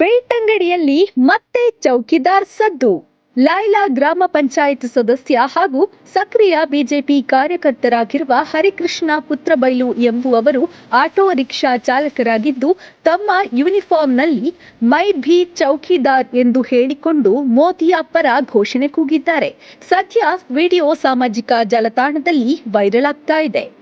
ಬೆಳ್ತಂಗಡಿಯಲ್ಲಿ ಮತ್ತೆ ಚೌಕಿದಾರ್ ಸದ್ದು. ಲೈಲಾ ಗ್ರಾಮ ಪಂಚಾಯತ್ ಸದಸ್ಯ ಹಾಗೂ ಸಕ್ರಿಯ ಬಿಜೆಪಿ ಕಾರ್ಯಕರ್ತರಾಗಿರುವ ಹರಿಕೃಷ್ಣ ಪುತ್ರಬೈಲು ಎಂಬುವವರು ಆಟೋ ರಿಕ್ಷಾ ಚಾಲಕರಾಗಿದ್ದು, ತಮ್ಮ ಯೂನಿಫಾರ್ಮ್ನಲ್ಲಿ ಮೈ ಭಿ ಚೌಕಿದಾರ್ ಎಂದು ಹೇಳಿಕೊಂಡು ಮೋದಿಯ ಪರ ಘೋಷಣೆ ಕೂಗಿದ್ದಾರೆ. ಸದ್ಯ ವಿಡಿಯೋ ಸಾಮಾಜಿಕ ಜಾಲತಾಣದಲ್ಲಿ ವೈರಲ್ ಆಗ್ತಾ ಇದೆ.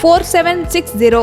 four seven six zero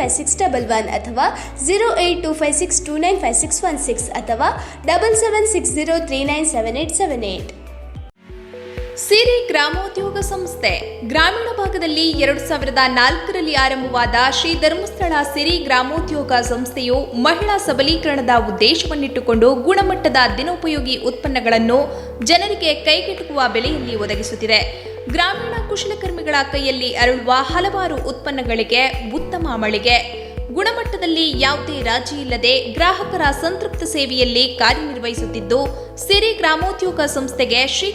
five six double one ಅಥವಾ zero eight two five six two nine five six one six ಅಥವಾ double seven six zero three nine seven eight seven eight Siri ಗ್ರಾಮೋದ್ಯೋಗ ಸಂಸ್ಥೆ, ಗ್ರಾಮೀಣ ಭಾಗದಲ್ಲಿ ಎರಡು ಸಾವಿರದ ನಾಲ್ಕರಲ್ಲಿ ಆರಂಭವಾದ ಶ್ರೀ ಧರ್ಮಸ್ಥಳ ಸಿರಿ ಗ್ರಾಮೋದ್ಯೋಗ ಸಂಸ್ಥೆಯು ಮಹಿಳಾ ಸಬಲೀಕರಣದ ಉದ್ದೇಶವನ್ನಿಟ್ಟುಕೊಂಡು ಗುಣಮಟ್ಟದ ದಿನೋಪಯೋಗಿ ಉತ್ಪನ್ನಗಳನ್ನು ಜನರಿಗೆ ಕೈಗೆಟುಕುವ ಬೆಲೆಯಲ್ಲಿ ಒದಗಿಸುತ್ತಿದೆ. ಗ್ರಾಮೀಣ ಕುಶಲಕರ್ಮಿಗಳ ಕೈಯಲ್ಲಿ ಅರಳುವ ಹಲವಾರು ಉತ್ಪನ್ನಗಳಿಗೆ ಉತ್ತಮ ಮಳಿಗೆ. ಗುಣಮಟ್ಟದಲ್ಲಿ ಯಾವುದೇ ರಾಜಿ ಇಲ್ಲದೆ ಗ್ರಾಹಕರ ಸಂತೃಪ್ತ ಸೇವೆಯಲ್ಲಿ ಕಾರ್ಯನಿರ್ವಹಿಸುತ್ತಿದ್ದು, ಸಿರಿ ಗ್ರಾಮೋದ್ಯೋಗ ಸಂಸ್ಥೆಗೆ ಶ್ರೀ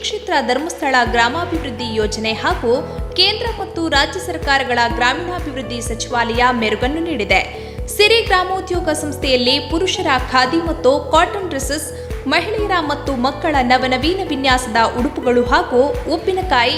ಧರ್ಮಸ್ಥಳ ಗ್ರಾಮಾಭಿವೃದ್ಧಿ ಯೋಜನೆ ಹಾಗೂ ಕೇಂದ್ರ ಮತ್ತು ರಾಜ್ಯ ಸರ್ಕಾರಗಳ ಗ್ರಾಮೀಣಾಭಿವೃದ್ಧಿ ಸಚಿವಾಲಯ ಮೆರುಗನ್ನು ನೀಡಿದೆ. ಸಿರಿ ಗ್ರಾಮೋದ್ಯೋಗ ಸಂಸ್ಥೆಯಲ್ಲಿ ಪುರುಷರ ಖಾದಿ ಮತ್ತು ಕಾಟನ್ ಡ್ರೆಸ್ಸಸ್, ಮಹಿಳೆಯರ ಮತ್ತು ಮಕ್ಕಳ ನವನವೀನ ವಿನ್ಯಾಸದ ಉಡುಪುಗಳು ಹಾಗೂ ಉಪ್ಪಿನಕಾಯಿ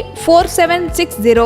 four seven six zero